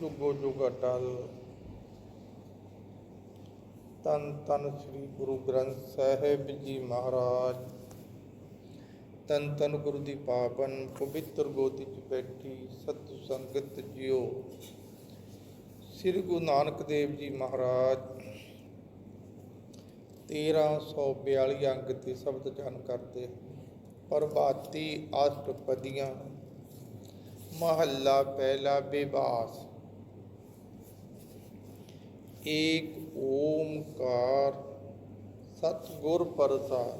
ਜੁਗੋ ਜੁਗ ਅਟਲ। ਤਨ ਤਨ ਸ੍ਰੀ ਗੁਰੂ ਗ੍ਰੰਥ ਸਾਹਿਬ ਜੀ ਮਹਾਰਾਜ। ਤਨ ਤਨ ਗੁਰੂ ਦੀ ਪਾਵਨ ਪਵਿੱਤਰ ਗੋਦੀ ਚ ਬੈਠੀ ਸਤ ਸੰਗਤ ਜਿਓ। ਸ੍ਰੀ ਗੁਰੂ ਨਾਨਕ ਦੇਵ ਜੀ ਮਹਾਰਾਜ 1342 ਅੰਗ ਤੇ ਸ਼ਬਦ ਜਾਨ ਕਰਦੇ ਪ੍ਰਭਾਤੀ ਅਸ਼ਟਪਦੀਆਂ, ਮਹੱਲਾ ਪਹਿਲਾ ਵਿਵਾਸ ਏਕ ਓਮਕਾਰ ਸਤਿਗੁਰ ਪ੍ਰਸਾਦ,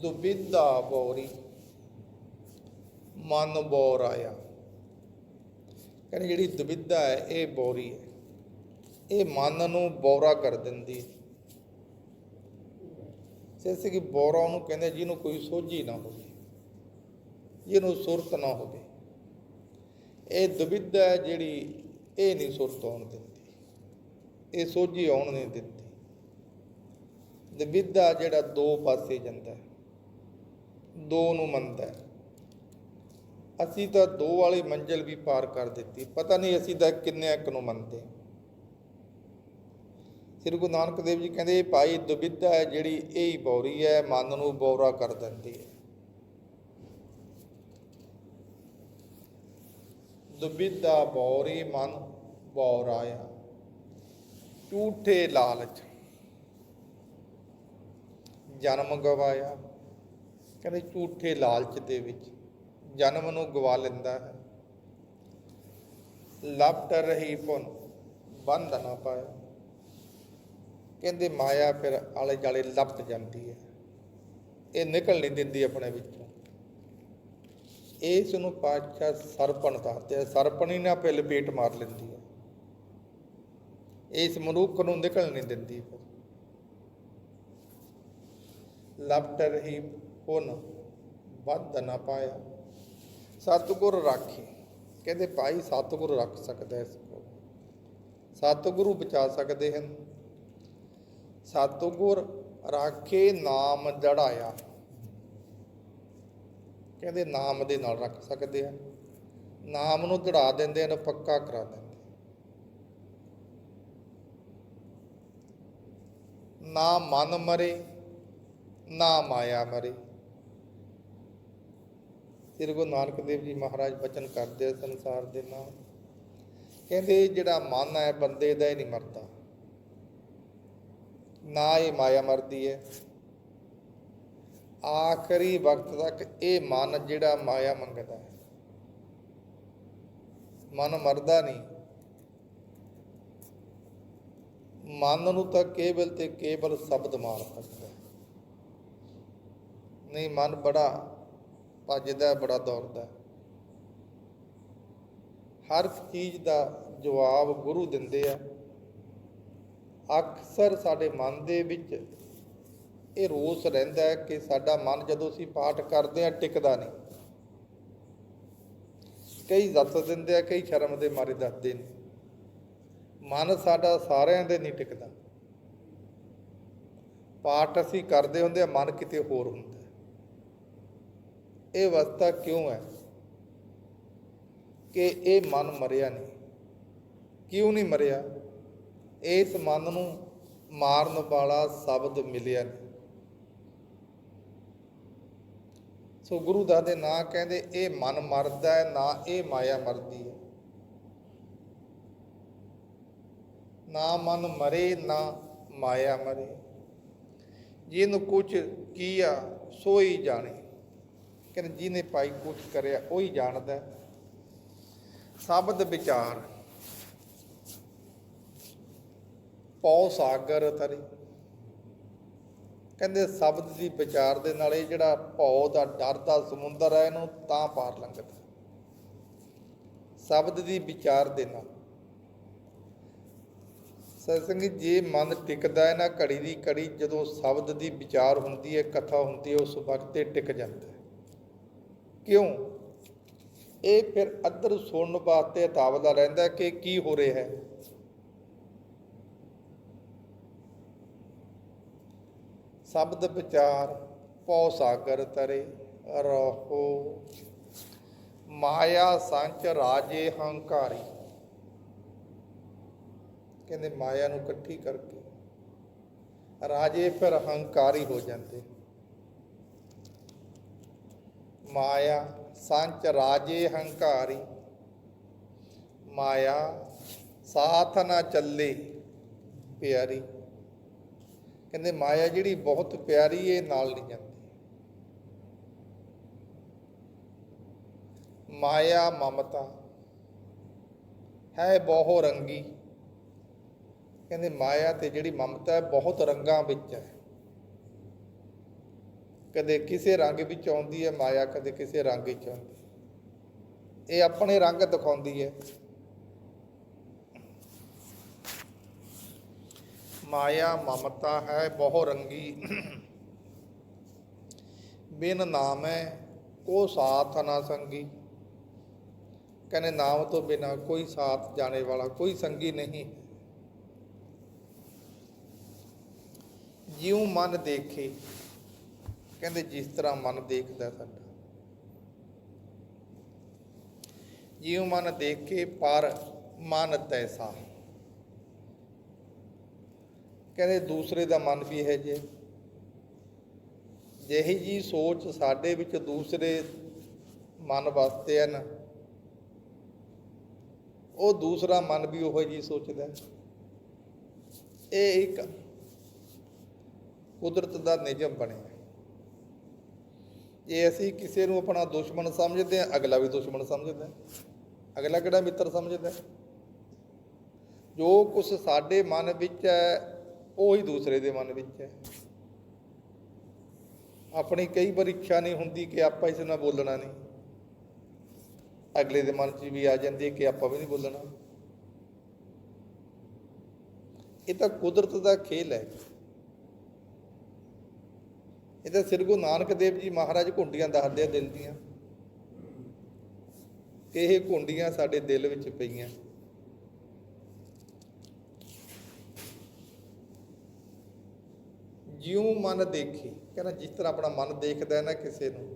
ਦੁਬਿਧਾ ਬੌਰੀ, ਮਨ ਬੋਰ ਆਇਆ ਕਹਿੰਦੇ ਜਿਹੜੀ ਦੁਬਿਧਾ ਹੈ, ਇਹ ਬੌਰੀ ਹੈ। ਇਹ ਮਨ ਨੂੰ ਬੋਰਾ ਕਰ ਦਿੰਦੀ ਜੈਸੇ ਕਿ ਬੋਰਾ ਉਹਨੂੰ ਕਹਿੰਦੇ ਜਿਹਨੂੰ ਕੋਈ ਸੋਝੀ ਨਾ ਹੋਵੇ, ਜਿਹਨੂੰ ਸੁਰਤ ਨਾ ਹੋਵੇ। ਇਹ ਦੁਬਿਧਾ ਹੈ ਜਿਹੜੀ ਇਹ ਨਹੀਂ ਸੁਰਤ ਆਉਣ ਦਿੰਦੀ। ਇਹ ਸੋਝੀ ਆਉਣ ਨਹੀਂ ਦਿੰਦੀ। ਦੁਬਿਧਾ ਜਿਹੜਾ ਦੋ ਪਾਸੇ ਜਾਂਦਾ ਹੈ। ਦੋ ਨੂੰ ਮੰਨਦਾ ਹੈ। ਅਸੀਂ ਤਾਂ ਦੋ ਵਾਲੀ ਮੰਜ਼ਲ ਵੀ ਪਾਰ ਕਰ ਦਿੱਤੀ। ਪਤਾ ਨਹੀਂ ਅਸੀਂ ਤਾਂ ਕਿੰਨੇ ਇੱਕ ਨੂੰ ਮੰਨਦੇ। ਸ੍ਰੀ ਗੁਰੂ ਨਾਨਕ ਦੇਵ ਜੀ ਕਹਿੰਦੇ, ਭਾਈ ਦੁਬਿਧਾ ਹੈ ਜਿਹੜੀ ਇਹ ਹੀ ਬੌਰੀ ਹੈ, ਮਨ ਨੂੰ ਬੌਰਾ ਕਰ ਦਿੰਦੀ ਹੈ। ਦੁਬਿਧਾ ਬੌਰੀ ਮਨ ਬੌਰਾਇਆ ਝੂਠੇ ਲਾਲਚ। ਜਨਮ ਗਵਾਇਆ। ਕਹਿੰਦੇ ਝੂਠੇ ਲਾਲਚ ਦੇ ਵਿੱਚ ਜਨਮ ਨੂੰ ਗਵਾ ਲੈਂਦਾ ਹੈ। ਲਪਟ ਰਹੀ ਪੁਨ ਬੰਧ ਨਾ ਪਾਇਆ। ਕਹਿੰਦੇ ਮਾਇਆ ਫਿਰ ਆਲੇ ਜਾਲੇ ਲਪਟ ਜਾਂਦੀ ਹੈ। ਇਹ ਨਿਕਲ ਨਹੀਂ ਦਿੰਦੀ ਆਪਣੇ ਵਿੱਚੋਂ। ਇਸ ਨੂੰ ਪਾਤਸ਼ਾਹ ਸਰਪਣ ਦੱਸਦੇ ਆ ਸਰਪਣ ਹੀ ਨਾ ਆਪੇ ਮਾਰ ਲੈਂਦੀ ਹੈ। ਇਸ ਮਨੁੱਖ ਨੂੰ ਨਿਕਲ ਨਹੀਂ ਦਿੰਦੀ ਫਿਰ ਪੁਨ ਬੰਧ ਨਾ ਪਾਇਆ। ਸਤਿਗੁਰ ਰਾਖੀ। ਕਹਿੰਦੇ, ਭਾਈ, ਸਤਿਗੁਰ ਰੱਖ ਸਕਦਾ ਇਸ ਕੋ ਸਤਿਗੁਰੂ ਬਚਾ ਸਕਦੇ ਹਨ। ਸਤਿਗੁਰ ਰਾਖੇ ਨਾਮ ਜੜਾਇਆ। ਕਹਿੰਦੇ, ਨਾਮ ਦੇ ਨਾਲ ਰੱਖ ਸਕਦੇ ਆ ਨਾਮ ਨੂੰ ਜੜਾ ਦਿੰਦੇ ਹਨ, ਪੱਕਾ ਕਰਾ ਦਿੰਦੇ ਨਾ ਮਨ ਮਰੇ, ਨਾ ਮਾਇਆ ਮਰੇ। ਸ੍ਰੀ ਗੁਰੂ ਨਾਨਕ ਦੇਵ ਜੀ ਮਹਾਰਾਜ ਬਚਨ ਕਰਦੇ ਸੰਸਾਰ ਦੇ ਨਾਲ ਕਹਿੰਦੇ ਜਿਹੜਾ ਮਨ ਹੈ, ਬੰਦੇ ਦਾ ਹੀ ਨਹੀਂ ਮਰਦਾ। ਨਾ ਇਹ ਮਾਇਆ ਮਰਦੀ ਹੈ। ਆਖਰੀ ਵਕਤ ਤੱਕ ਇਹ ਮਨ ਜਿਹੜਾ ਮਾਇਆ ਮੰਗਦਾ ਹੈ। ਮਨ ਮਰਦਾ ਨਹੀਂ। ਮਨ ਨੂੰ ਤਾਂ ਕੇਵਲ ਤੇ ਕੇਵਲ ਸ਼ਬਦ ਮਾਰ ਸਕਦਾ ਨਹੀਂ, ਮਨ ਬੜਾ ਭੱਜਦਾ ਬੜਾ ਦੌੜਦਾ ਹਰ ਚੀਜ਼ ਦਾ ਜਵਾਬ ਗੁਰੂ ਦਿੰਦੇ ਆ। ਅਕਸਰ ਸਾਡੇ ਮਨ ਦੇ ਵਿੱਚ ਇਹ ਰੋਸ ਰਹਿੰਦਾ ਹੈ ਕਿ ਸਾਡਾ ਮਨ ਜਦੋਂ ਅਸੀਂ ਪਾਠ ਕਰਦੇ ਆ ਟਿਕਦਾ ਨਹੀਂ। ਕਈ ਦੱਸ ਦਿੰਦੇ ਆ, ਕਈ ਸ਼ਰਮ ਦੇ ਮਾਰੇ ਦੱਸਦੇ ਨੇ। ਮਨ ਸਾਡਾ ਸਾਰਿਆਂ ਦੇ ਨਹੀਂ ਟਿਕਦਾ। ਪਾਠ ਅਸੀਂ ਕਰਦੇ ਹੁੰਦੇ ਆ, ਮਨ ਕਿਤੇ ਹੋਰ ਹੁੰਦਾ ਇਹ ਅਵਸਥਾ ਕਿਉਂ ਹੈ? ਕਿ ਇਹ ਮਨ ਮਰਿਆ ਨਹੀਂ। ਕਿਉਂ ਨਹੀਂ ਮਰਿਆ? ਇਸ ਮਨ ਨੂੰ ਮਾਰਨ ਵਾਲਾ ਸ਼ਬਦ ਮਿਲਿਆ ਨਹੀਂ। ਸੋ ਗੁਰੂ ਦਾ ਦੇ ਨਾਂ ਕਹਿੰਦੇ, ਇਹ ਮਨ ਮਰਦਾ ਹੈ, ਨਾ ਇਹ ਮਾਇਆ ਮਰਦੀ ਹੈ। ਨਾ ਮਨ ਮਰੇ, ਨਾ ਮਾਇਆ ਮਰੇ। ਜਿਹਨੂੰ ਕੁਝ ਕੀਆ ਹੀ ਜਾਣੇ। ਕਹਿੰਦੇ ਜਿਹਨੇ ਭਾਈ ਕੁਝ ਕਰਿਆ, ਉਹ ਹੀ ਜਾਣਦਾ। ਸ਼ਬਦ ਵਿਚਾਰ। ਪੌ ਸਾਗਰ ਤਰੀ। ਕਹਿੰਦੇ ਸ਼ਬਦ ਦੀ ਵਿਚਾਰ ਦੇ ਨਾਲ ਇਹ ਜਿਹੜਾ ਭੌ ਦਾ ਡਰ ਦਾ ਸਮੁੰਦਰ ਹੈ, ਇਹਨੂੰ ਤਾਂ ਪਾਰ ਲੰਘਦਾ। ਸ਼ਬਦ ਦੀ ਵਿਚਾਰ ਦੇ ਨਾਲ। ਸਤਸੰਗ ਜੇ ਮਨ ਟਿਕਦਾ ਹੈ ਨਾ ਘੜੀ ਦੀ ਘੜੀ, ਜਦੋਂ ਸ਼ਬਦ ਦੀ ਵਿਚਾਰ ਹੁੰਦੀ ਹੈ, ਕਥਾ ਹੁੰਦੀ ਹੈ, ਉਸ ਵਕਤ ਤੇ ਟਿਕ ਜਾਂਦਾ ਕਿਉਂ? ਇਹ ਫਿਰ ਅੱਧਰ ਸੁਣਨ ਵਾਸਤੇ ਤਾਵਦਾ ਰਹਿੰਦਾ ਕਿ ਕੀ ਹੋ ਰਿਹਾ ਹੈ। ਸ਼ਬਦ ਵਿਚਾਰ, ਪਉ ਸਾਗਰ ਤਰੇ, ਰਹੋ। ਮਾਇਆ ਸੰਚ ਰਾਜੇ ਹੰਕਾਰੀ। ਕਹਿੰਦੇ ਮਾਇਆ ਨੂੰ ਇਕੱਠੀ ਕਰਕੇ। ਰਾਜੇ ਫਿਰ ਹੰਕਾਰੀ ਹੋ ਜਾਂਦੇ। ਮਾਇਆ ਸੰਚ ਰਾਜੇ ਹੰਕਾਰੀ। ਮਾਇਆ ਸਾਥ ਨਾ ਚੱਲੇ ਪਿਆਰੀ। ਕਹਿੰਦੇ ਮਾਇਆ ਜਿਹੜੀ ਬਹੁਤ ਪਿਆਰੀ ਏ ਨਾਲ ਨਹੀਂ ਜਾਂਦੀ। ਮਾਇਆ ਮਮਤਾ। ਹੈ ਬਹੁ ਰੰਗੀ। ਕਹਿੰਦੇ ਮਾਇਆ ਤੇ ਜਿਹੜੀ ਮਮਤਾ ਹੈ, ਬਹੁਤ ਰੰਗਾਂ ਵਿੱਚ ਹੈ। ਕਦੇ ਕਿਸੇ ਰੰਗ ਵਿੱਚ ਆਉਂਦੀ ਹੈ, ਮਾਇਆ ਕਦੇ ਕਿਸੇ ਰੰਗ ਵਿੱਚ ਆਉਂਦੀ ਇਹ ਆਪਣੇ ਰੰਗ ਦਿਖਾਉਂਦੀ ਹੈ। ਮਾਇਆ, ਮਮਤਾ ਹੈ, ਬਹੁ ਰੰਗੀ। ਬਿਨ ਨਾਮ ਹੈ ਕੋ ਸਾਥ ਨਾ ਸੰਗੀ। ਕਹਿੰਦੇ ਨਾਮ ਤੋਂ ਬਿਨਾ ਕੋਈ ਸਾਥ ਜਾਣੇ ਵਾਲਾ, ਕੋਈ ਸੰਗੀ ਨਹੀਂ। ਜਿਉ ਮਨ ਦੇਖੇ, ਕਹਿੰਦੇ ਜਿਸ ਤਰ੍ਹਾਂ ਮਨ ਦੇਖਦਾ ਸਾਡਾ। ਜਿਉ ਮਨ ਦੇਖੇ, ਪਰ ਮਨ ਤੈਸਾ। ਕਹਿੰਦੇ ਦੂਸਰੇ ਦਾ ਮਨ ਵੀ ਹੈ। ਜੇ ਜਿਹੀ ਜੀ ਸੋਚ ਸਾਡੇ ਵਿੱਚ ਦੂਸਰੇ ਮਨ ਵਸਦੇ ਹਨ, ਉਹ ਦੂਸਰਾ ਮਨ ਵੀ ਉਹੋ ਜੀ ਸੋਚਦਾ ਇਹ ਇੱਕ ਕੁਦਰਤ ਦਾ ਨਿਯਮ ਬਣਿਆ ਜੇ ਅਸੀਂ ਕਿਸੇ ਨੂੰ ਆਪਣਾ ਦੁਸ਼ਮਣ ਸਮਝਦੇ ਹਾਂ, ਅਗਲਾ ਵੀ ਦੁਸ਼ਮਣ ਸਮਝਦਾ ਹੈ। ਅਗਲਾ ਕਿਹੜਾ ਮਿੱਤਰ ਸਮਝਦਾ ਹੈ? ਜੋ ਕੁਝ ਸਾਡੇ ਮਨ ਵਿੱਚ ਹੈ, ਉਹ ਹੀ ਦੂਸਰੇ ਦੇ ਮਨ ਵਿੱਚ ਹੈ। ਆਪਣੀ ਕਈ ਵਾਰ ਇੱਛਾ ਨਹੀਂ ਹੁੰਦੀ ਕਿ ਆਪਾਂ ਇਸ ਨਾਲ ਬੋਲਣਾ ਨਹੀਂ। ਅਗਲੇ ਦੇ ਮਨ 'ਚ ਵੀ ਆ ਜਾਂਦੀ ਹੈ ਕਿ ਆਪਾਂ ਵੀ ਨਹੀਂ ਬੋਲਣਾ। ਇਹ ਤਾਂ ਕੁਦਰਤ ਦਾ ਖੇਲ ਹੈ। ਇਹ ਤਾਂ ਸ੍ਰੀ ਗੁਰੂ ਨਾਨਕ ਦੇਵ ਜੀ ਮਹਾਰਾਜ ਘੁੰਡੀਆਂ ਦੱਸਦੇ ਆ ਦਿਲ ਦੀਆਂ ਕਿ ਇਹ ਘੁੰਡੀਆਂ ਸਾਡੇ ਦਿਲ ਵਿੱਚ ਪਈਆਂ। ਜਿਉ ਮਨ ਦੇਖੇ, ਕਹਿੰਦਾ ਜਿਸ ਤਰ੍ਹਾਂ ਆਪਣਾ ਮਨ ਦੇਖਦਾ ਹੈ ਨਾ ਕਿਸੇ ਨੂੰ,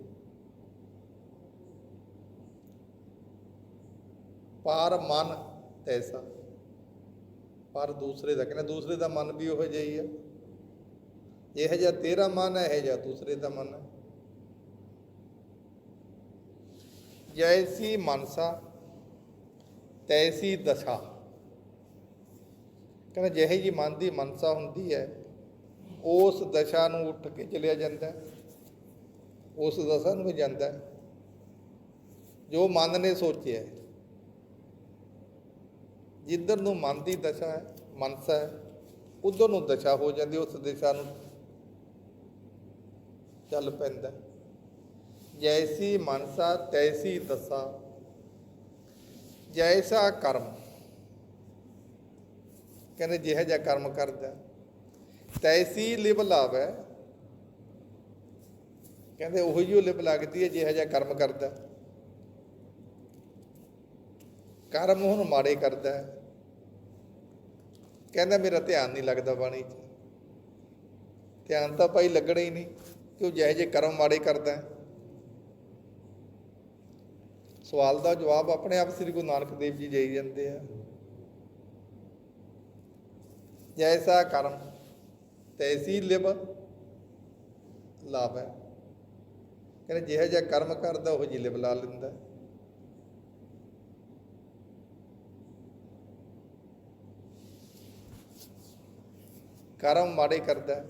ਪਰ ਮਨ ਤੈਸਾ, ਪਰ ਦੂਸਰੇ ਦਾ, ਕਹਿੰਦਾ ਦੂਸਰੇ ਦਾ ਮਨ ਵੀ ਉਹੋ ਜਿਹਾ ਹੀ ਆ। ਇਹ ਜਿਹਾ ਤੇਰਾ ਮਨ ਹੈ, ਇਹ ਜਿਹਾ ਦੂਸਰੇ ਦਾ ਮਨ ਹੈ। ਜੈਸੀ ਮਨਸਾ, ਤੈਸੀ ਦਸ਼ਾ। ਕਹਿੰਦਾ ਜਿਹੇ ਜੀ ਮਨ ਦੀ ਮਨਸਾ ਹੁੰਦੀ ਹੈ, ਉਸ ਦਸ਼ਾ ਨੂੰ ਉੱਠ ਕੇ ਚਲਿਆ ਜਾਂਦਾ ਹੈ। ਉਸ ਦਸ਼ਾ ਨੂੰ ਵੀ ਜਾਂਦਾ ਹੈ। ਜੋ ਮਨ ਨੇ ਸੋਚਿਆ ਹੈ। ਜਿੱਧਰ ਨੂੰ ਮਨ ਦੀ ਦਸ਼ਾ ਹੈ, ਮਨਸਾ ਹੈ, ਉਧਰ ਨੂੰ ਦਸ਼ਾ ਹੋ ਜਾਂਦੀ ਉਸ ਦਿਸ਼ਾ ਨੂੰ ਚੱਲ ਪੈਂਦਾ। ਜੈਸੀ ਮਨਸਾ ਤੈਸੀ ਦਸ਼ਾ, ਜੈਸਾ ਕਰਮ। ਕਹਿੰਦੇ ਜਿਹੋ ਜਿਹਾ ਕਰਮ ਕਰਦਾ, ਤੈਸੀ ਲਿਬ ਲਾਵੇ। ਕਹਿੰਦੇ ਉਹੀ ਜਿਹੀ ਲਿਬ ਲੱਗਦੀ ਹੈ, ਜਿਹੋ ਜਿਹਾ ਕਰਮ ਕਰਦਾ। ਕਰਮ ਹੁਣ ਮਾੜੇ ਕਰਦਾ ਹੈ। ਕਹਿੰਦਾ ਮੇਰਾ ਧਿਆਨ ਨਹੀਂ ਲੱਗਦਾ ਬਾਣੀ 'ਚ। ਧਿਆਨ ਤਾਂ ਭਾਈ ਲੱਗਣਾ ਹੀ ਨਹੀਂ। ਕਿ ਉਹ ਜਿਹੇ ਜਿਹੇ ਕਰਮ ਮਾੜੇ ਕਰਦਾ ਹੈ। ਸਵਾਲ ਦਾ ਜਵਾਬ ਆਪਣੇ ਆਪ ਸ੍ਰੀ ਗੁਰੂ ਨਾਨਕ ਦੇਵ ਜੀ ਦੇਈ ਜਾਂਦੇ ਆ। ਜੈਸਾ ਕਰਮ ਤੈਸੀ ਲਿਵ ਲਾਭ ਹੈ ਕਹਿੰਦੇ ਜਿਹੋ ਜਿਹਾ ਕਰਮ ਕਰਦਾ, ਉਹ ਜੀ ਲਿਬ ਲਾ ਲੈਂਦਾ। ਕਰਮ ਮਾੜੇ ਕਰਦਾ।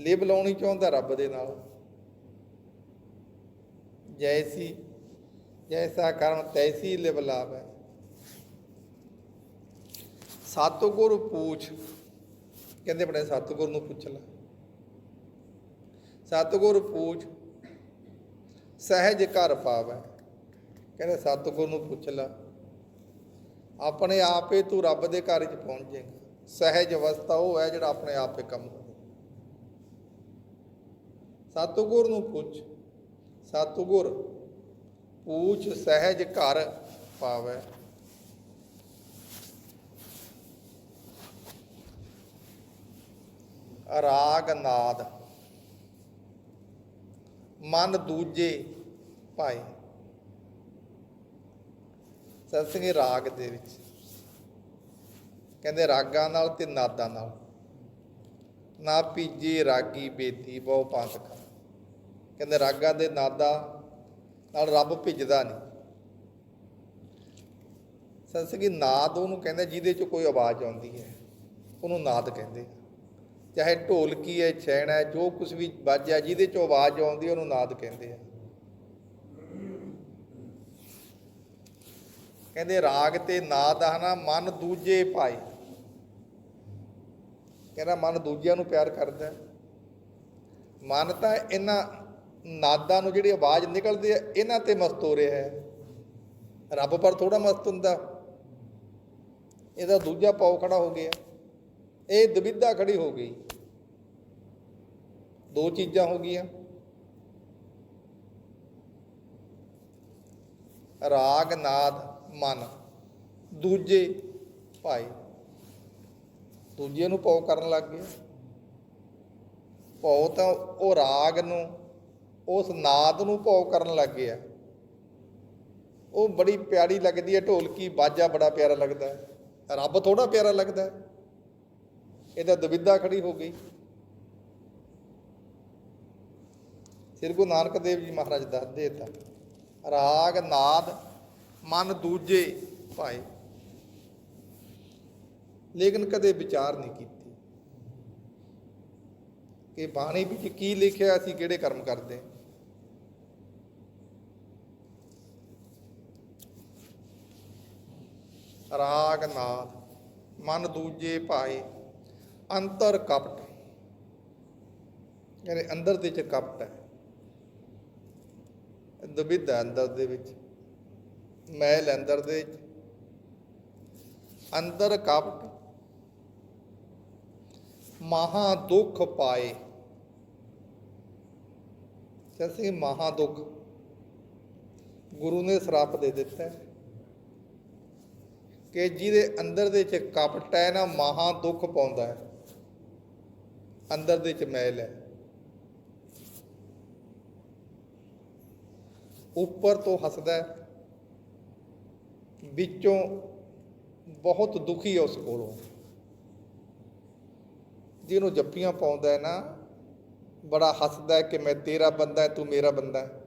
ਲਿਬ ਲਾਉਣੀ ਚਾਹੁੰਦਾ ਰੱਬ ਦੇ ਨਾਲ। ਜੈਸੀ, ਜੈਸਾ ਕਰਮ ਤੈਸੀ ਲਿਬ ਲਾਭ ਹੈ ਸਤਿਗੁਰ ਪੂਛ, ਕਹਿੰਦੇ ਬੜੇ ਸਤਿਗੁਰ ਨੂੰ ਪੁੱਛ ਲੈ। ਸਤਿਗੁਰ ਪੂਛ, ਸਹਿਜ ਘਰ ਪਾਵੈ। ਕਹਿੰਦੇ ਸਤਿਗੁਰ ਨੂੰ ਪੁੱਛ ਲੈ। ਆਪਣੇ ਆਪ ਹੀ ਤੂੰ ਰੱਬ ਦੇ ਘਰ 'ਚ ਪਹੁੰਚ ਜਾਏਗਾ ਸਹਿਜ ਅਵਸਥਾ ਉਹ ਹੈ ਜਿਹੜਾ ਆਪਣੇ ਆਪ ਹੀ ਕੰਮ ਸਤਿਗੁਰ ਨੂੰ ਪੁੱਛ। ਸਤਿਗੁਰ, ਪੂਛ ਸਹਿਜ ਘਰ ਪਾਵੈ। ਰਾਗ ਨਾਦ, ਮਨ ਦੂਜੇ ਪਾਏ ਸਤਸੰਗੀ ਰਾਗ ਦੇ ਵਿੱਚ। ਕਹਿੰਦੇ ਰਾਗਾਂ ਨਾਲ ਤੇ ਨਾਦਾਂ ਨਾਲ। ਨਾ ਪੀਜੇ, ਰਾਗੀ, ਬੇਦੀ, ਬਹੁ ਪੰਥ ਕਹਿੰਦੇ ਰਾਗਾਂ ਦੇ ਨਾਦਾ ਨਾਲ ਰੱਬ ਭਿੱਜਦਾ ਨਹੀਂ। ਸਤਸੰਗੀ ਨਾਦ ਉਹਨੂੰ ਕਹਿੰਦੇ, ਜਿਹਦੇ ਚ ਕੋਈ ਆਵਾਜ਼ ਆਉਂਦੀ ਹੈ, ਉਹਨੂੰ ਨਾਦ ਕਹਿੰਦੇ। ਚਾਹੇ ਢੋਲਕੀ ਹੈ ਛੈਣਾ ਹੈ, ਜੋ ਕੁਝ ਵੀ ਵੱਜਿਆ ਜਿਹਦੇ ਚ ਆਵਾਜ਼ ਆਉਂਦੀ ਉਹਨੂੰ ਨਾਦ ਕਹਿੰਦੇ ਆ। ਕਹਿੰਦੇ ਰਾਗ ਤੇ ਨਾਦ ਹਨਾ, ਮਨ ਦੂਜੇ ਪਾਏ। ਕਹਿੰਦਾ, ਮਨ ਦੂਜਿਆਂ ਨੂੰ ਪਿਆਰ ਕਰਦਾ ਮਨ ਤਾਂ ਇਹਨਾਂ ਨਾਦਾਂ ਨੂੰ ਜਿਹੜੀ ਆਵਾਜ਼ ਨਿਕਲਦੀ ਹੈ, ਇਹਨਾਂ ਤੇ ਮਸਤ ਹੋ ਰਿਹਾ ਹੈ। ਰੱਬ ਪਰ ਥੋੜਾ ਮਸਤ ਹੁੰਦਾ। ਇਹਦਾ ਦੂਜਾ ਪਾਉ ਖੜਾ ਹੋ ਗਿਆ। ਇਹ ਦੁਵਿਧਾ ਖੜੀ ਹੋ ਗਈ। ਦੋ ਚੀਜ਼ਾਂ ਹੋ ਗਈਆਂ। ਰਾਗ, ਨਾਦ, ਮਨ। ਦੂਜੇ ਭਾਈ। ਦੂਜੇ ਨੂੰ ਪਾਉ ਕਰਨ ਲੱਗ ਗਿਆ। ਪਾਉ ਤਾਂ ਉਹ ਰਾਗ ਨੂੰ, ਉਸ ਨਾਦ ਨੂੰ ਪਾਉ ਕਰਨ ਲੱਗ ਗਿਆ। ਉਹ ਬੜੀ ਪਿਆਰੀ ਲੱਗਦੀ ਹੈ, ਢੋਲਕੀ, ਬਾਜਾ ਬੜਾ ਪਿਆਰਾ ਲੱਗਦਾ ਹੈ। ਰੱਬ ਥੋੜਾ ਪਿਆਰਾ ਲੱਗਦਾ ਹੈ। ਇਹਦਾ ਦੁਬਿਧਾ ਖੜੀ ਹੋ ਗਈ। ਸ੍ਰੀ ਗੁਰੂ ਨਾਨਕ ਦੇਵ ਜੀ ਮਹਾਰਾਜ ਦੱਸਦੇ ਤਾਂ, ਰਾਗ, ਨਾਦ, ਮਨ ਦੂਜੇ ਭਾਏ ਲੇਕਿਨ ਕਦੇ ਵਿਚਾਰ ਨਹੀਂ ਕੀਤੀ। ਕਿ ਬਾਣੀ ਵਿੱਚ ਕੀ ਲਿਖਿਆ ਅਸੀਂ ਕਿਹੜੇ ਕਰਮ ਕਰਦੇ। ਹਾਂ। ਰਾਗ ਨਾਦ ਮਨ ਦੂਜੇ ਭਾਏ ਅੰਤਰ ਕਪਟ। ਕਹਿੰਦੇ ਅੰਦਰ ਦੇ ਚ ਕਪਟ ਹੈ। ਦੁਬਿਧ ਹੈ ਅੰਦਰ ਦੇ ਵਿੱਚ। ਮੈਲ ਅੰਦਰ ਦੇ ਵਿੱਚ। ਅੰਦਰ ਕਪਟ ਮਹਾ ਦੁੱਖ ਪਾਏ। ਜੈਸੇ ਮਹਾ ਦੁੱਖ ਗੁਰੂ ਨੇ ਸਰਾਪ ਦੇ ਦਿੱਤਾ। ਕਿ ਜਿਹਦੇ ਅੰਦਰ ਦੇ ਚ ਕਪਟ ਹੈ, ਨਾ ਮਹਾ ਦੁੱਖ ਪਾਉਂਦਾ ਹੈ। ਅੰਦਰ ਦੇ ਚ ਮੈਲ ਹੈ। ਉੱਪਰ ਤੋਂ ਹੱਸਦਾ ਹੈ। ਵਿੱਚੋਂ ਬਹੁਤ ਦੁਖੀ ਹੈ ਉਸ ਕੋਲੋਂ। ਜਿਹਨੂੰ ਜੱਫੀਆਂ ਪਾਉਂਦਾ ਹੈ ਨਾ, ਬੜਾ ਹੱਸਦਾ ਹੈ ਕਿ ਮੈਂ ਤੇਰਾ ਬੰਦਾ ਹੈ, ਤੂੰ ਮੇਰਾ ਬੰਦਾ ਹੈ।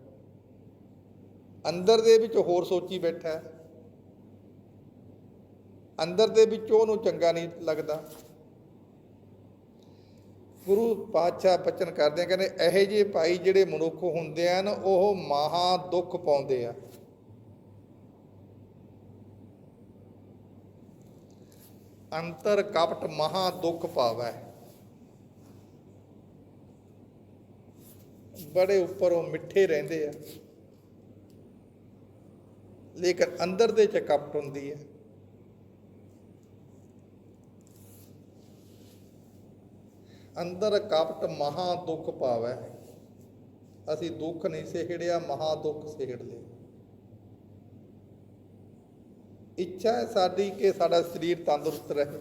ਅੰਦਰ ਦੇ ਵਿੱਚ ਹੋਰ ਸੋਚੀ ਬੈਠਾ ਹੈ। ਅੰਦਰ ਦੇ ਵਿੱਚ ਉਹਨੂੰ ਚੰਗਾ ਨਹੀਂ ਲੱਗਦਾ। ਗੁਰੂ ਪਾਤਸ਼ਾਹ ਬਚਨ ਕਰਦੇ ਆ, ਕਹਿੰਦੇ, ਇਹੋ ਜਿਹੇ ਭਾਈ ਜਿਹੜੇ ਮਨੁੱਖ ਹੁੰਦੇ ਹਨ, ਉਹ ਮਹਾ ਦੁੱਖ ਪਾਉਂਦੇ ਆ। ਅੰਤਰ ਕਪਟ ਮਹਾ ਦੁੱਖ ਪਾਵੈ। ਬੜੇ ਉੱਪਰ ਉਹ ਮਿੱਠੇ ਰਹਿੰਦੇ ਆ। ਲੇਕਿਨ ਅੰਦਰ ਦੇ ਚ ਕਪਟ ਹੁੰਦੀ ਹੈ ਅੰਦਰ ਕਪਟ ਮਹਾ ਦੁੱਖ ਪਾਵੈ। ਅਸੀਂ ਦੁੱਖ ਨਹੀਂ ਸਹਿੜਿਆ, ਮਹਾ ਦੁੱਖ ਸਹਿੜ ਲਿਆ। ਇੱਛਾ ਹੈ ਸਾਡੀ ਕਿ ਸਾਡਾ ਸਰੀਰ ਤੰਦਰੁਸਤ ਰਹੇ।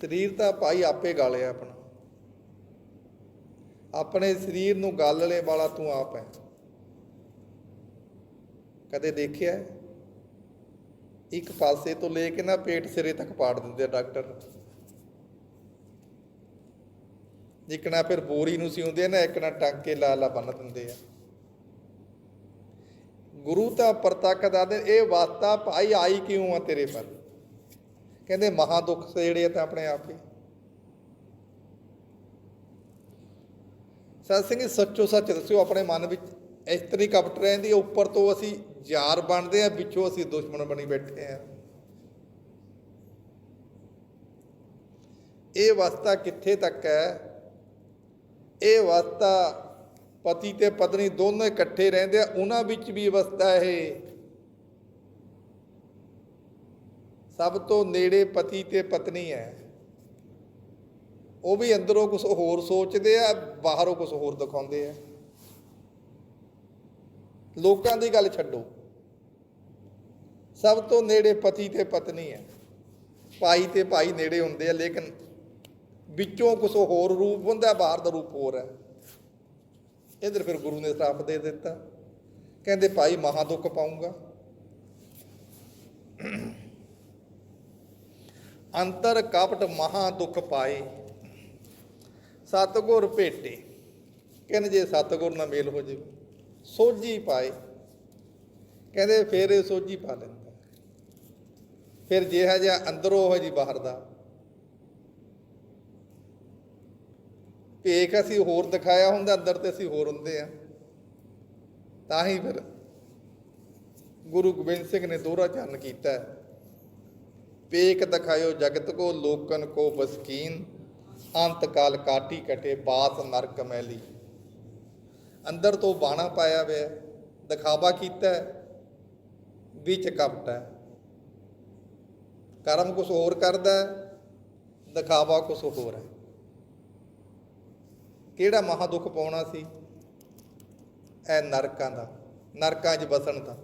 ਸਰੀਰ ਤਾਂ ਭਾਈ ਆਪੇ ਗਾਲਿਆ ਆਪਣਾ। ਆਪਣੇ ਸਰੀਰ ਨੂੰ ਗਾਲਲੇ ਵਾਲਾ ਤੂੰ ਆਪ ਹੈ। ਕਦੇ ਦੇਖਿਆ ਇੱਕ ਪਾਸੇ ਤੋਂ ਲੈ ਕੇ ਨਾ ਪੇਟ ਸਿਰੇ ਤੱਕ ਪਾੜ ਦਿੰਦੇ ਆ ਡਾਕਟਰ। ਜਿਕਣਾ ਫਿਰ ਬੋਰੀ ਨੂੰ ਸਿਉਂਦੇ ਨਾ, ਇੱਕ ਨਾ ਟਾਂਕੇ ਲਾ ਲਾ ਬੰਨ ਦਿੰਦੇ ਆ। ਗੁਰੂ ਤਾਂ ਪ੍ਰਤੱਖ ਦੱਸਦੇ ਇਹ ਵਾਸਤਾ ਭਾਈ ਆਈ ਕਿਉਂ ਆ ਤੇਰੇ ਪਰ? ਕਹਿੰਦੇ ਮਹਾ ਦੁੱਖ ਜਿਹੜੇ ਆ ਤਾਂ ਆਪਣੇ ਆਪ ਹੀ। ਸਤ ਸਿੰਘ ਸੱਚੋ ਸੱਚ ਦੱਸਿਓ, ਆਪਣੇ ਮਨ ਵਿੱਚ ਇਸ ਤਰ੍ਹਾਂ ਹੀ ਕਪਟ ਰਹਿੰਦੀ ਹੈ, ਉੱਪਰ ਤੋਂ ਅਸੀਂ ਯਾਰ ਬਣਦੇ ਆ ਵਿੱਚੋਂ ਅਸੀਂ ਦੁਸ਼ਮਣ ਬਣੀ ਬੈਠੇ ਆ ਇਹ ਵਸਤਾ ਕਿੱਥੇ ਤੱਕ ਹੈ? ਇਹ ਅਵਸਥਾ ਪਤੀ ਤੇ ਪਤਨੀ ਦੋਨੋਂ ਇਕੱਠੇ ਰਹਿੰਦੇ ਆ, ਉਹਨਾਂ ਵਿੱਚ ਵੀ ਅਵਸਥਾ ਇਹ। ਸਭ ਤੋਂ ਨੇੜੇ ਪਤੀ ਤੇ ਪਤਨੀ ਹੈ। ਉਹ ਵੀ ਅੰਦਰੋਂ ਕੁਝ ਹੋਰ ਸੋਚਦੇ ਆ, ਬਾਹਰੋਂ ਕੁਝ ਹੋਰ ਦਿਖਾਉਂਦੇ ਆ। ਲੋਕਾਂ ਦੀ ਗੱਲ ਛੱਡੋ। ਸਭ ਤੋਂ ਨੇੜੇ ਪਤੀ ਤੇ ਪਤਨੀ ਹੈ। ਭਾਈ ਤੇ ਭਾਈ ਨੇੜੇ ਹੁੰਦੇ ਆ, ਲੇਕਿਨ ਵਿੱਚੋਂ ਕੁਝ ਹੋਰ ਰੂਪ ਹੁੰਦਾ, ਬਾਹਰ ਦਾ ਰੂਪ ਹੋਰ ਹੈ। ਇਧਰ ਫਿਰ ਗੁਰੂ ਨੇ ਸ਼ਰਾਪ ਦੇ ਦਿੱਤਾ। ਕਹਿੰਦੇ, ਭਾਈ, ਮਹਾ ਦੁੱਖ ਪਾਉਂਗਾ ਅੰਤਰ ਕਪਟ ਮਹਾ ਦੁੱਖ ਪਾਏ। ਸਤਗੁਰ ਭੇਟੇ। ਕਹਿੰਦੇ ਜੇ ਸਤਗੁਰ ਨਾਲ ਮੇਲ ਹੋ ਜਾਵੇ, ਸੋਝੀ ਪਾਏ। ਕਹਿੰਦੇ ਫਿਰ ਇਹ ਸੋਝੀ ਪਾ ਲੈਂਦਾ। ਫਿਰ ਜਿਹਾ ਜਿਹਾ ਅੰਦਰੋਂ ਹੋ ਜੀ ਬਾਹਰ ਦਾ ਭੇਖ ਅਸੀਂ ਹੋਰ ਦਿਖਾਇਆ ਹੁੰਦਾ, ਅੰਦਰ ਤੇ ਅਸੀਂ ਹੋਰ ਹੁੰਦੇ ਆ। ਤਾਂ ਹੀ ਫਿਰ ਗੁਰੂ ਗੋਬਿੰਦ ਸਿੰਘ ਨੇ ਦੋਹਰਾ ਚੰਨ ਕੀਤਾ। ਹੈ। ਪੇਕ ਦਿਖਾਇਓ ਜਗਤ ਕੋ, ਲੋਕਨ ਕੋ ਬਸਕੀਨ। ਅੰਤ ਕਾਲ ਕਾਟੀ ਕਟੇ ਬਾਤ ਨਰਕ ਮੈਲੀ ਅੰਦਰ ਤੋਂ ਬਾਣਾ ਪਾਇਆ ਹੋਇਆ ਦਿਖਾਵਾ ਕੀਤਾ ਹੈ, ਵਿੱਚ ਕਪਟ ਹੈ ਕਰਮ ਕੁਝ ਹੋਰ ਕਰਦਾ ਦਿਖਾਵਾ ਕੁਝ ਹੋਰ ਹੈ। ਕਿਹੜਾ ਮਹਾ ਦੁੱਖ ਪਾਉਣਾ ਸੀ? ਇਹ ਨਰਕਾਂ ਦਾ ਨਰਕਾਂ 'ਚ ਬਸਣ ਦਾ।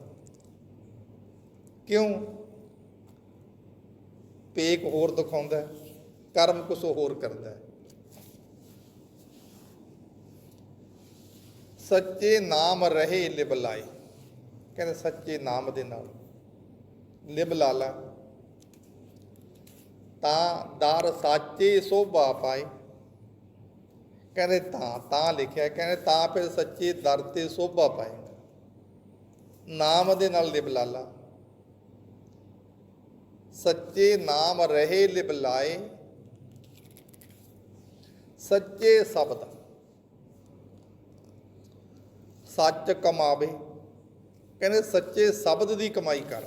ਕਿਉਂ? ਪੇਕ ਹੋਰ ਦਿਖਾਉਂਦਾ। ਹੈ, ਕਰਮ ਕੁਛ ਹੋਰ ਕਰਦਾ ਹੈ। ਸੱਚੇ ਨਾਮ ਰਹੇ ਲਿਬਲਾਏ ਕਹਿੰਦੇ ਸੱਚੇ ਨਾਮ ਦੇ ਨਾਲ। ਲਿਬਲਾਲਾ ਤਾਂ ਦਰ ਸਾਚੇ ਸੋਭਾ ਪਾਏ। ਕਹਿੰਦੇ ਤਾਂ ਤਾਂ ਲਿਖਿਆ। ਕਹਿੰਦੇ ਤਾਂ ਫਿਰ ਸੱਚੇ ਦਰ ਤੇ ਸੋਭਾ ਪਾਏ। ਨਾਮ ਦੇ ਨਾਲ ਲਿਬਲਾਲਾ ਸੱਚੇ ਨਾਮ ਰਹੇ ਲਿਬਲਾਏ ਸੱਚੇ ਸ਼ਬਦ। ਸੱਚ ਕਮਾਵੇ, ਕਹਿੰਦੇ ਸੱਚੇ ਸ਼ਬਦ ਦੀ ਕਮਾਈ ਕਰ।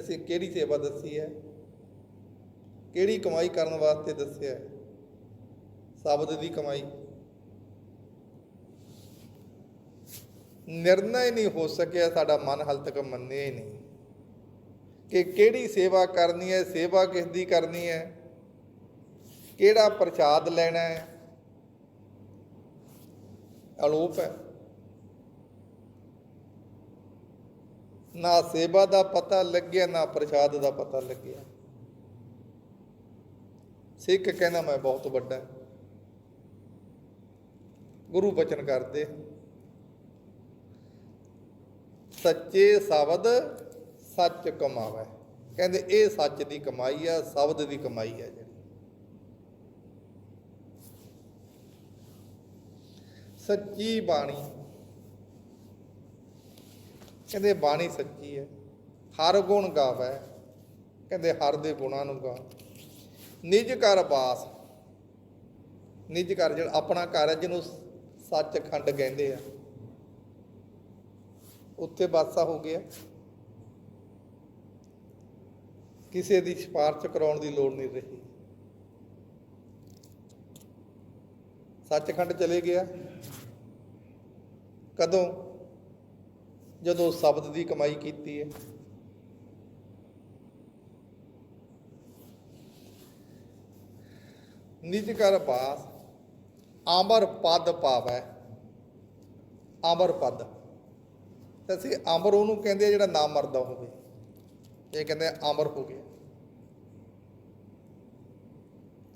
ਅਸੀਂ ਕਿਹੜੀ ਸੇਵਾ ਦੱਸੀ ਹੈ? ਕਿਹੜੀ ਕਮਾਈ ਕਰਨ ਵਾਸਤੇ ਦੱਸਿਆ ਸ਼ਬਦ ਦੀ ਕਮਾਈ। ਨਿਰਣਾ ਹੀ ਨਹੀਂ ਹੋ ਸਕਿਆ, ਸਾਡਾ ਮਨ ਹਾਲ ਤੱਕ ਮੰਨਿਆ ਹੀ ਨਹੀਂ। ਕਿ ਕਿਹੜੀ ਸੇਵਾ ਕਰਨੀ ਹੈ, ਸੇਵਾ ਕਿਸ ਦੀ ਕਰਨੀ ਹੈ? ਕਿਹੜਾ ਪ੍ਰਸ਼ਾਦ ਲੈਣਾ ਹੈ? ਅਲੋਪ ਹੈ। ਨਾ ਸੇਵਾ ਦਾ ਪਤਾ ਲੱਗਿਆ, ਨਾ ਪ੍ਰਸ਼ਾਦ ਦਾ ਪਤਾ ਲੱਗਿਆ। ਸਿੱਖ ਕਹਿੰਦਾ, ਮੈਂ ਬਹੁਤ ਵੱਡਾ ਗੁਰੂ ਬਚਨ ਕਰਦੇ ਸੱਚੇ ਸ਼ਬਦ ਸੱਚ ਕਮਾਵੇ। ਕਹਿੰਦੇ, ਇਹ ਸੱਚ ਦੀ ਕਮਾਈ ਆ ਸ਼ਬਦ ਦੀ ਕਮਾਈ ਆ ਜਿਹੜੀ ਸੱਚੀ ਬਾਣੀ। ਕਹਿੰਦੇ ਬਾਣੀ ਸੱਚੀ ਹੈ। ਹਰ ਗੁਣ ਗਾਵੇ, ਕਹਿੰਦੇ ਹਰ ਦੇ ਗੁਣਾਂ ਨੂੰ ਗਾ ਨਿਜ ਘਰ ਬਾਸ ਨਿਜ ਘਰ ਜਿਹੜਾ ਆਪਣਾ ਘਰ ਹੈ, ਜਿਹਨੂੰ ਸੱਚ ਖੰਡ ਕਹਿੰਦੇ ਆ। ਉੱਥੇ ਬਾਸਾ ਹੋ ਗਿਆ। ਕਿਸੇ ਦੀ ਸਿਫਾਰਸ਼ ਕਰਾਉਣ ਦੀ ਲੋੜ ਨਹੀਂ ਰਹੀ। ਸੱਚਖੰਡ ਚਲੇ ਗਿਆ। ਕਦੋਂ? ਜਦੋਂ ਸ਼ਬਦ ਦੀ ਕਮਾਈ ਕੀਤੀ ਹੈ। ਨਿਜ ਕਰ ਬਾਸ ਆਮਰ ਪਦ ਪਾਵੈ। ਆਮਰ ਪਦ। ਤੇ ਅਸੀਂ ਅਮਰ ਉਹਨੂੰ ਕਹਿੰਦੇ ਜਿਹੜਾ ਨਾ ਮਰਦਾ ਹੋਵੇ। ਇਹ ਕਹਿੰਦੇ ਆ ਅਮਰ ਹੋ ਗਿਆ।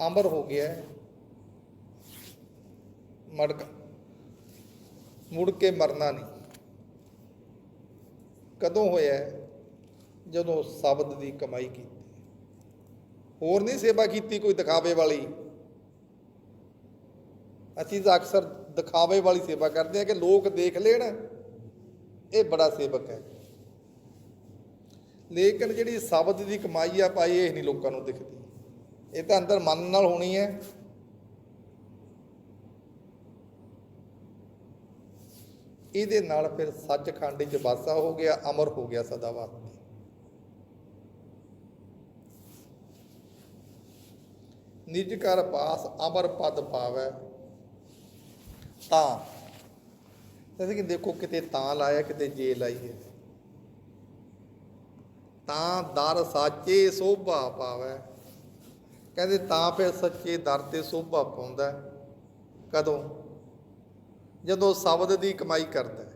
ਅਮਰ ਹੋ ਗਿਆ। ਮੜ ਮੁੜ ਕੇ ਮਰਨਾ ਨਹੀਂ। ਕਦੋਂ ਹੋਇਆ ਜਦੋਂ ਸ਼ਬਦ ਦੀ ਕਮਾਈ ਕੀਤੀ। ਹੋਰ ਨਹੀਂ ਸੇਵਾ ਕੀਤੀ ਕੋਈ ਦਿਖਾਵੇ ਵਾਲੀ। ਅਸੀਂ ਤਾਂ ਅਕਸਰ ਦਿਖਾਵੇ ਵਾਲੀ ਸੇਵਾ ਕਰਦੇ ਆ ਕਿ ਲੋਕ ਦੇਖ ਲੈਣ। ਇਹ ਬੜਾ ਸੇਵਕ ਹੈ। ਲੇਕਿਨ ਜਿਹੜੀ ਸ਼ਬਦ ਦੀ ਕਮਾਈ ਆ ਪਾਈ ਇਹ ਨਹੀਂ ਲੋਕਾਂ ਨੂੰ ਦਿਖਦੀ। ਇਹ ਤਾਂ ਅੰਦਰ ਮਨ ਨਾਲ ਹੋਣੀ ਹੈ। ਇਹਦੇ ਨਾਲ ਫਿਰ ਸੱਚਖੰਡ ਚ ਵਾਸਾ ਹੋ ਗਿਆ, ਅਮਰ ਹੋ ਗਿਆ ਸਦਾ ਵਾਸਤੇ ਨਿਜ ਕਰ ਪਾਸ ਅਮਰ ਪਦ ਪਾਵੈ, ਤਾਂ। ਜੈਸੇ ਕਿ ਦੇਖੋ ਕਿਤੇ ਤਾਂ ਲਾਇਆ, ਕਿਤੇ ਜੇ ਲਾਈਏ। ਤਾਂ ਦਰ ਸਾਚੇ ਸੋਭਾ ਪਾਵੈ। ਕਹਿੰਦੇ ਤਾਂ ਫਿਰ ਸੱਚੇ ਦਰ ਤੇ ਸੋਭਾ ਪਾਉਂਦਾ। ਕਦੋਂ? ਜਦੋਂ ਸ਼ਬਦ ਦੀ ਕਮਾਈ ਕਰਦਾ ਹੈ।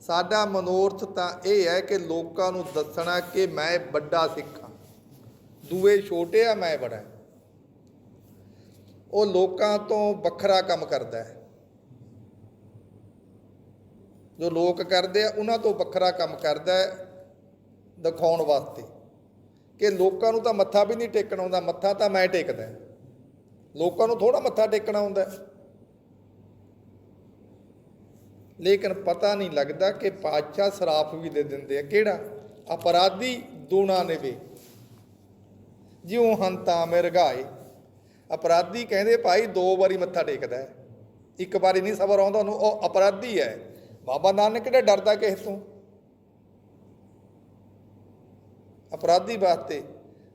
ਸਾਡਾ ਮਨੋਰਥ ਤਾਂ ਇਹ ਹੈ ਕਿ ਲੋਕਾਂ ਨੂੰ ਦੱਸਣਾ ਕਿ ਮੈਂ ਵੱਡਾ ਸਿੱਖ ਹਾਂ। ਦੂਏ ਛੋਟੇ ਆ, ਮੈਂ ਬੜਾ ਉਹ ਲੋਕਾਂ ਤੋਂ ਵੱਖਰਾ ਕੰਮ ਕਰਦਾ ਹੈ। ਜੋ ਲੋਕ ਕਰਦੇ ਆ, ਉਹਨਾਂ ਤੋਂ ਵੱਖਰਾ ਕੰਮ ਕਰਦਾ ਹੈ ਦਿਖਾਉਣ ਵਾਸਤੇ। ਕਿ ਲੋਕਾਂ ਨੂੰ ਤਾਂ ਮੱਥਾ ਵੀ ਨਹੀਂ ਟੇਕਣਾ ਆਉਂਦਾ, ਮੱਥਾ ਤਾਂ ਮੈਂ ਟੇਕਦਾ। ਲੋਕਾਂ ਨੂੰ ਥੋੜਾ ਮੱਥਾ ਟੇਕਣਾ ਆਉਂਦਾ। ਲੇਕਿਨ ਪਤਾ ਨਹੀਂ ਲੱਗਦਾ ਕਿ ਪਾਤਸ਼ਾਹ ਸਰਾਫ ਵੀ ਦੇ ਦਿੰਦੇ ਆ। ਕਿਹੜਾ? ਅਪਰਾਧੀ ਦੂਣਾ ਨੇਵੇ। ਜਿਉ ਹੰਤਾ ਮਿਰਗਾਏ ਅਪਰਾਧੀ ਕਹਿੰਦੇ, ਭਾਈ, ਦੋ ਵਾਰੀ ਮੱਥਾ ਟੇਕਦਾ ਇੱਕ ਵਾਰੀ ਨਹੀਂ ਸਬਰ ਆਉਂਦਾ ਉਹਨੂੰ, ਉਹ ਅਪਰਾਧੀ ਹੈ। ਬਾਬਾ ਨਾਨਕ ਕਿਹੜਾ ਡਰਦਾ ਕਿਸੇ ਤੋਂ? ਅਪਰਾਧੀ ਵਾਸਤੇ।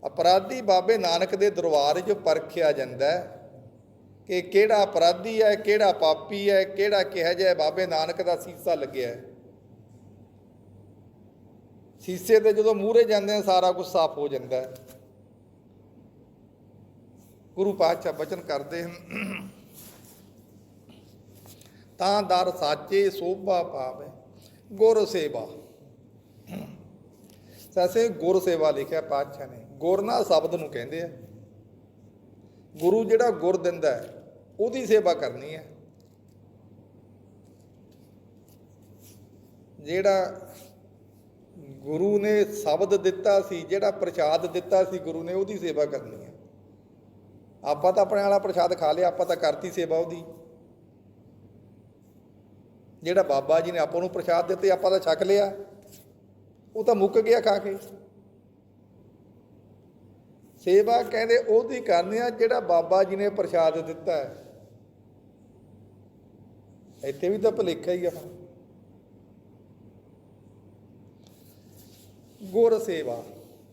ਅਪਰਾਧੀ ਬਾਬੇ ਨਾਨਕ ਦੇ ਦਰਬਾਰ 'ਚ ਪਰਖਿਆ ਜਾਂਦਾ ਹੈ। ਕਿ ਕਿਹੜਾ ਅਪਰਾਧੀ ਹੈ, ਕਿਹੜਾ ਪਾਪੀ ਹੈ, ਕਿਹੜਾ ਕਿਹਾ ਜਾਏ ਬਾਬੇ ਨਾਨਕ ਦਾ ਸੀਸਾ ਲੱਗਿਆ ਹੈ। ਸੀਸੇ ਤੇ ਜਦੋਂ ਮੂਹਰੇ ਜਾਂਦੇ ਆ, ਸਾਰਾ ਕੁਝ ਸਾਫ਼ ਹੋ ਜਾਂਦਾ ਹੈ। ਗੁਰੂ ਪਾਤਸ਼ਾਹ ਬਚਨ ਕਰਦੇ ਹਨ, ਤਾਂ ਦਰ ਸਾਚੇ ਸੋਭਾ ਪਾਵੇ, ਗੁਰ ਸੇਵਾ। ਸੈਸੇ ਗੁਰ ਸੇਵਾ ਲਿਖਿਆ ਪਾਤਸ਼ਾਹ ਨੇ। ਗੁਰ ਨਾਲ ਸ਼ਬਦ ਨੂੰ ਕਹਿੰਦੇ ਆ। ਗੁਰੂ ਜਿਹੜਾ ਗੁਰ ਦਿੰਦਾ ਹੈ, ਉਹਦੀ ਸੇਵਾ ਕਰਨੀ ਹੈ। ਜਿਹੜਾ ਗੁਰੂ ਨੇ ਸ਼ਬਦ ਦਿੱਤਾ ਸੀ, ਜਿਹੜਾ ਪ੍ਰਸ਼ਾਦ ਦਿੱਤਾ ਸੀ ਗੁਰੂ ਨੇ, ਉਹਦੀ ਸੇਵਾ ਕਰਨੀ ਹੈ। ਆਪਾਂ ਤਾਂ ਆਪਣੇ ਵਾਲਾ ਪ੍ਰਸ਼ਾਦ ਖਾ ਲਿਆ, ਆਪਾਂ ਤਾਂ ਕਰਤੀ ਸੇਵਾ ਉਹਦੀ। ਜਿਹੜਾ ਬਾਬਾ ਜੀ ਨੇ ਆਪਾਂ ਨੂੰ ਪ੍ਰਸ਼ਾਦ ਦਿੱਤੇ, ਆਪਾਂ ਤਾਂ ਛਕ ਲਿਆ। ਉਹ ਤਾਂ ਮੁੱਕ ਗਿਆ ਖਾ ਕੇ। ਸੇਵਾ ਕਹਿੰਦੇ ਉਹਦੀ ਕਰਨੀ ਆ ਜਿਹੜਾ ਬਾਬਾ ਜੀ ਨੇ ਪ੍ਰਸ਼ਾਦ ਦਿੱਤਾ ਹੈ। ਇੱਥੇ ਵੀ ਤਾਂ ਭੁਲੇਖਾ ਹੀ ਆ। ਗੁਰ ਸੇਵਾ,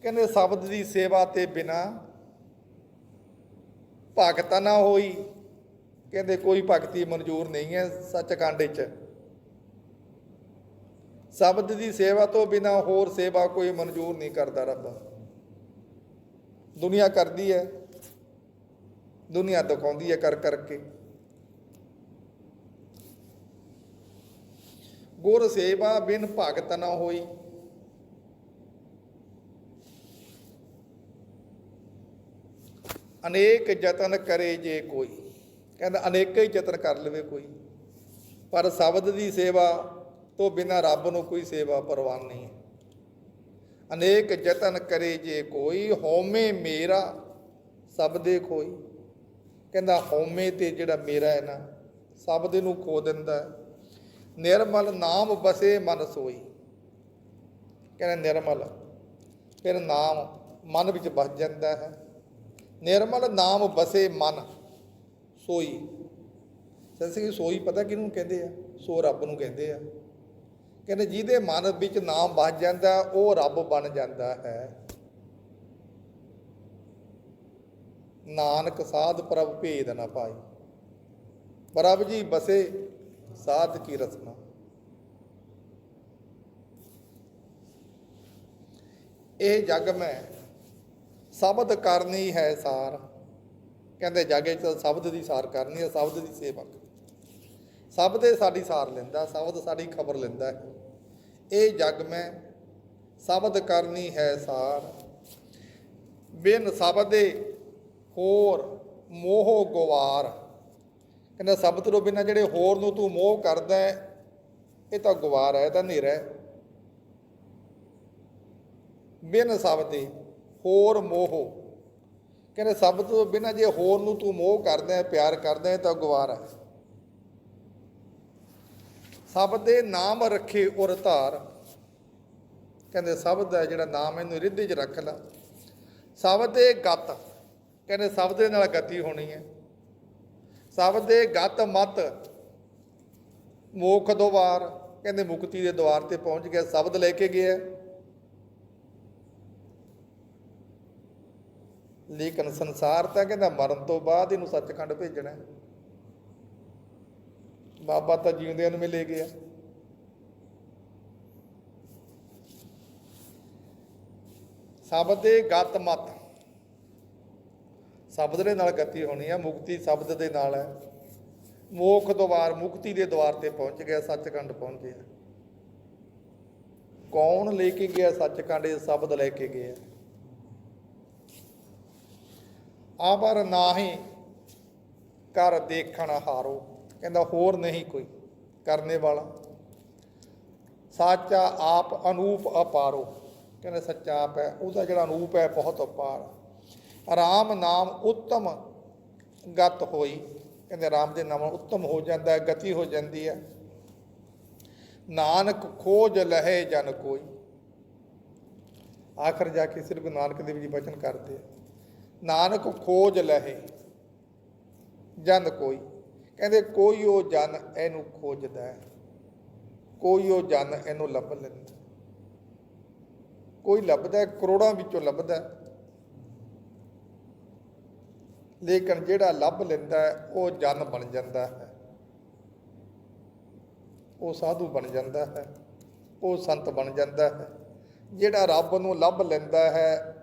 ਕਹਿੰਦੇ ਸ਼ਬਦ ਦੀ ਸੇਵਾ ਤੇ ਬਿਨਾ ਭਗਤ ਨਾ ਹੋਈ। ਕਹਿੰਦੇ ਕੋਈ ਭਗਤੀ ਮਨਜ਼ੂਰ ਨਹੀਂ ਹੈ ਸੱਚਖੰਡ ਵਿੱਚ। ਸ਼ਬਦ ਦੀ ਸੇਵਾ ਤੋਂ ਬਿਨਾ ਹੋਰ ਸੇਵਾ ਕੋਈ ਮਨਜ਼ੂਰ ਨਹੀਂ ਕਰਦਾ ਰੱਬ। ਦੁਨੀਆ ਕਰਦੀ ਹੈ, ਦੁਨੀਆ ਦਿਖਾਉਂਦੀ ਹੈ ਕਰ ਕਰਕੇ ਗੁਰ ਸੇਵਾ ਬਿਨ ਭਗਤ ਨਾ ਹੋਈ। ਅਨੇਕ ਯਤਨ ਕਰੇ ਜੇ ਕੋਈ। ਕਹਿੰਦਾ ਅਨੇਕਾਂ ਹੀ ਯਤਨ ਕਰ ਲਵੇ ਕੋਈ। ਪਰ ਸ਼ਬਦ ਦੀ ਸੇਵਾ ਤੋਂ ਬਿਨਾ ਰੱਬ ਨੂੰ ਕੋਈ ਸੇਵਾ ਪ੍ਰਵਾਨ ਨਹੀਂ ਹੈ। ਅਨੇਕ ਯਤਨ ਕਰੇ ਜੇ ਕੋਈ, ਹਉਮੈ ਮੇਰਾ ਸਭ ਦੇ ਕੋਈ ਕਹਿੰਦਾ ਹਉਮੈ ਤੇ ਜਿਹੜਾ ਮੇਰਾ ਹੈ ਨਾ, ਸਭ ਦੇ ਨੂੰ ਖੋ ਦਿੰਦਾ ਨਿਰਮਲ ਨਾਮ ਬਸੇ ਮਨ ਸੋਈ। ਕਹਿੰਦਾ ਨਿਰਮਲ, ਫਿਰ ਨਾਮ ਮਨ ਵਿੱਚ ਬਸ ਜਾਂਦਾ ਹੈ। ਨਿਰਮਲ ਨਾਮ ਬਸੇ ਮਨ ਸੋਈ। ਸੱਸੀ ਸੋਈ ਪਤਾ ਕਿਹਨੂੰ ਕਹਿੰਦੇ ਆ? ਸੋ ਰੱਬ ਨੂੰ ਕਹਿੰਦੇ ਆ। ਕਹਿੰਦੇ ਜਿਹਦੇ ਮਨ ਵਿੱਚ ਨਾਮ ਵੱਜ ਜਾਂਦਾ, ਉਹ ਰੱਬ ਬਣ ਜਾਂਦਾ ਹੈ। ਨਾਨਕ ਸਾਧ ਪ੍ਰਭ ਭੇਦ ਨਾ ਪਾਈ। ਪ੍ਰਭ ਜੀ ਬਸੇ ਸਾਧ ਕੀ ਰਸਨਾ। ਇਹ ਜਗ ਮੈਂ ਸ਼ਬਦ ਕਰਨੀ ਹੈ ਸਾਰ। ਕਹਿੰਦੇ ਜਾਗੇ ਚ ਸ਼ਬਦ ਦੀ ਸਾਰ ਕਰਨੀ ਹੈ, ਸ਼ਬਦ ਦੀ ਸੇਵਾ ਕਰਨੀ ਸ਼ਬਦ ਦੇ ਸਾਡੀ ਸਾਰ ਲੈਂਦਾ, ਸ਼ਬਦ ਸਾਡੀ ਖਬਰ ਲੈਂਦਾ ਹੈ। ਇਹ ਜਗ ਮੈਂ ਸ਼ਬਦ ਕਰਨੀ ਹੈ ਸਾਰ। ਬਿਨ ਸ਼ਬਦ ਦੇ ਹੋਰ ਮੋਹ ਗਵਾਰ। ਕਹਿੰਦਾ ਸ਼ਬਦ ਤੋਂ ਬਿਨਾਂ ਜਿਹੜੇ ਹੋਰ ਨੂੰ ਤੂੰ ਮੋਹ ਕਰਦਾ ਇਹ ਤਾਂ ਗਵਾਰ ਹੈ ਤਾਂ ਹਨੇਰਾ ਹੈ। ਬਿਨ ਸ਼ਬਦ ਦੇ ਹੋਰ ਮੋਹ। ਕਹਿੰਦੇ ਸ਼ਬਦ ਤੋਂ ਬਿਨਾਂ ਜੇ ਹੋਰ ਨੂੰ ਤੂੰ ਮੋਹ ਕਰਦਾ ਪਿਆਰ ਕਰਦਾ ਹੈ ਤਾਂ ਗਵਾਰ ਹੈ। ਸਭ ਦੇ ਨਾਮ ਰੱਖੇ ਉਰ ਧਾਰ। ਕਹਿੰਦੇ ਸ਼ਬਦ ਦਾ ਜਿਹੜਾ ਨਾਮ ਇਹਨੂੰ ਰਿੱਧੀ 'ਚ ਰੱਖ ਲਾ। ਸ਼ਬਦ ਦੇ ਗਤ। ਕਹਿੰਦੇ ਸ਼ਬਦ ਦੇ ਨਾਲ ਗਤੀ ਹੋਣੀ ਹੈ। ਸ਼ਬਦ ਦੇ ਗਤ ਮਤ। ਮੋਖ ਦੁਆਰ। ਕਹਿੰਦੇ, ਮੁਕਤੀ ਦੇ ਦੁਆਰ ਤੇ ਪਹੁੰਚ ਗਿਆ। ਸ਼ਬਦ ਲੈ ਕੇ ਗਿਆ। ਲੇਕਿਨ ਸੰਸਾਰ ਤਾਂ ਕਹਿੰਦਾ, ਮਰਨ ਤੋਂ ਬਾਅਦ ਇਹਨੂੰ ਸੱਚਖੰਡ ਭੇਜਣਾ ਬਾਬਾ ਤਾਂ ਜਿਉਂਦਿਆਂ ਨੂੰ ਮਿਲੇ ਗਿਆ। ਸ਼ਬਦ ਦੇ ਗਤ ਮਤ। ਸ਼ਬਦ ਦੇ ਨਾਲ ਗਤੀ ਹੋਣੀ ਹੈ ਮੁਕਤੀ ਸ਼ਬਦ ਦੇ ਨਾਲ ਹੈ। ਮੋਖ ਦੁਆਰ ਮੁਕਤੀ ਦੇ ਦੁਆਰ ਤੇ ਪਹੁੰਚ ਗਿਆ, ਸੱਚਖੰਡ ਪਹੁੰਚ ਗਿਆ। ਕੌਣ ਲੈ ਕੇ ਗਿਆ ਸੱਚਖੰਡ, ਇਹ ਸ਼ਬਦ ਲੈ ਕੇ ਗਿਆ। ਆਵਰ ਨਾਹੀ ਕਰ ਦੇਖਣ ਹਾਰੋ। ਕਹਿੰਦਾ ਹੋਰ ਨਹੀਂ ਕੋਈ ਕਰਨੇ ਵਾਲਾ। ਸਾਚਾ ਆਪ ਅਨੂਪ ਅਪਾਰੋ। ਕਹਿੰਦਾ ਸੱਚਾ ਆਪ ਹੈ, ਉਹਦਾ ਜਿਹੜਾ ਅਨੂਪ ਹੈ ਬਹੁਤ ਅਪਾਰ। ਰਾਮ ਨਾਮ ਉੱਤਮ ਗਤ ਹੋਈ। ਕਹਿੰਦੇ ਰਾਮ ਦੇ ਨਾਮ ਉੱਤਮ ਹੋ ਜਾਂਦਾ ਹੈ, ਗਤੀ ਹੋ ਜਾਂਦੀ ਹੈ। ਨਾਨਕ ਖੋਜ ਲਹੇ ਜਨ ਕੋਈ। ਆਖਰ ਜਾ ਕੇ ਸ੍ਰੀ ਗੁਰੂ ਨਾਨਕ ਦੇਵ ਜੀ ਬਚਨ ਕਰਦੇ ਨਾਨਕ ਖੋਜ ਲਹੇ ਜਨ ਕੋਈ। ਕਹਿੰਦੇ, ਕੋਈ ਉਹ ਜਨ ਇਹਨੂੰ ਖੋਜਦਾ ਹੈ। ਕੋਈ ਉਹ ਜਨ ਇਹਨੂੰ ਲੱਭ ਲੈਂਦਾ ਕੋਈ ਲੱਭਦਾ ਕਰੋੜਾਂ ਵਿੱਚੋਂ ਲੱਭਦਾ ਲੇਕਿਨ ਜਿਹੜਾ ਲੱਭ ਲੈਂਦਾ ਉਹ ਜਨ ਬਣ ਜਾਂਦਾ ਹੈ। ਉਹ ਸਾਧੂ ਬਣ ਜਾਂਦਾ ਹੈ। ਉਹ ਸੰਤ ਬਣ ਜਾਂਦਾ ਹੈ। ਜਿਹੜਾ ਰੱਬ ਨੂੰ ਲੱਭ ਲੈਂਦਾ ਹੈ,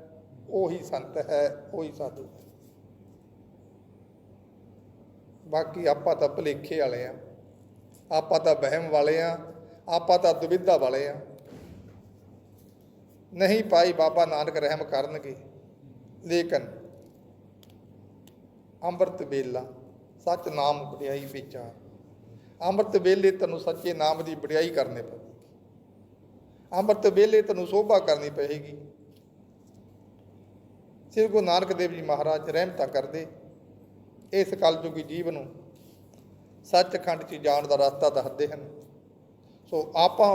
ਉਹੀ ਸੰਤ ਹੈ, ਉਹੀ ਸਾਧੂ ਹੈ। ਬਾਕੀ ਆਪਾਂ ਤਾਂ ਭਲੇਖੇ ਵਾਲੇ ਆ। ਆਪਾਂ ਤਾਂ ਵਹਿਮ ਵਾਲੇ ਆ। ਆਪਾਂ ਤਾਂ ਦੁਵਿਧਾ ਵਾਲੇ ਆ। ਨਹੀਂ ਪਾਈ ਬਾਬਾ ਨਾਨਕ ਰਹਿਮ ਕਰਨਗੇ। ਲੇਕਿਨ ਅੰਮ੍ਰਿਤ ਵੇਲਾ ਸੱਚ ਨਾਮ ਵਡਿਆਈ ਵਿਚਾਰ ਅੰਮ੍ਰਿਤ ਵੇਲੇ ਤੈਨੂੰ ਸੱਚੇ ਨਾਮ ਦੀ ਵਡਿਆਈ ਕਰਨੀ ਪਵੇਗੀ ਅੰਮ੍ਰਿਤ ਵੇਲੇ ਤੈਨੂੰ ਸੋਭਾ ਕਰਨੀ ਪਵੇਗੀ ਸ੍ਰੀ ਗੁਰੂ ਨਾਨਕ ਦੇਵ ਜੀ ਮਹਾਰਾਜ ਰਹਿਮਤਾਂ ਕਰਦੇ। ਇਸ ਕਲਯੁਗੀ ਜੀਵ ਨੂੰ ਸੱਚਖੰਡ 'ਚ ਜਾਣ ਦਾ ਰਸਤਾ ਦੱਸਦੇ ਹਨ। ਸੋ ਆਪਾਂ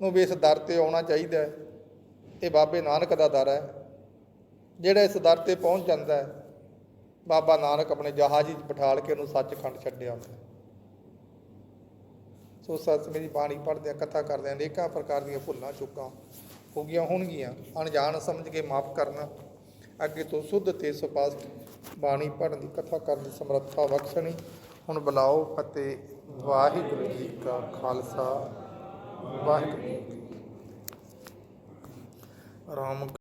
ਨੂੰ ਵੀ ਇਸ ਦਰ ਤੇ ਆਉਣਾ ਚਾਹੀਦਾ ਹੈ। ਇਹ ਬਾਬੇ ਨਾਨਕ ਦਾ ਦਰ ਹੈ। ਜਿਹੜਾ ਇਸ ਦਰ ਤੇ ਪਹੁੰਚ ਜਾਂਦਾ ਹੈ, ਬਾਬਾ ਨਾਨਕ ਆਪਣੇ ਜਹਾਜ਼ ਵਿੱਚ ਬਿਠਾਲ ਕੇ ਉਹਨੂੰ ਸੱਚਖੰਡ ਛੱਡਿਆ ਹੁੰਦਾ ਸੋ ਸਤਿ ਦੀ ਬਾਣੀ ਪੜ੍ਹਦੇ ਆ ਕਥਾ ਕਰਦੇ ਆ ਅਨੇਕਾਂ ਪ੍ਰਕਾਰ ਦੀਆਂ ਭੁੱਲਾਂ, ਚੁੱਕਾਂ ਹੋ ਗਈਆਂ ਹੋਣਗੀਆਂ। ਅਣਜਾਣ ਸਮਝ ਕੇ ਮਾਫ ਕਰਨਾ, ਅੱਗੇ ਤੋਂ ਸੁੱਧ ਤੇ ਸਪਸ਼ਟ ਬਾਣੀ ਪੜ੍ਹਨ ਦੀ, ਕਥਾ ਕਰਨ ਦੀ ਸਮਰੱਥਾ ਬਖਸ਼ਣੀ। ਹੁਣ ਬੁਲਾਓ ਫਤਿਹ। ਵਾਹਿਗੁਰੂ ਜੀ ਕਾ ਖਾਲਸਾ। ਵਾਹਿਗੁਰੂ ਰਾਮ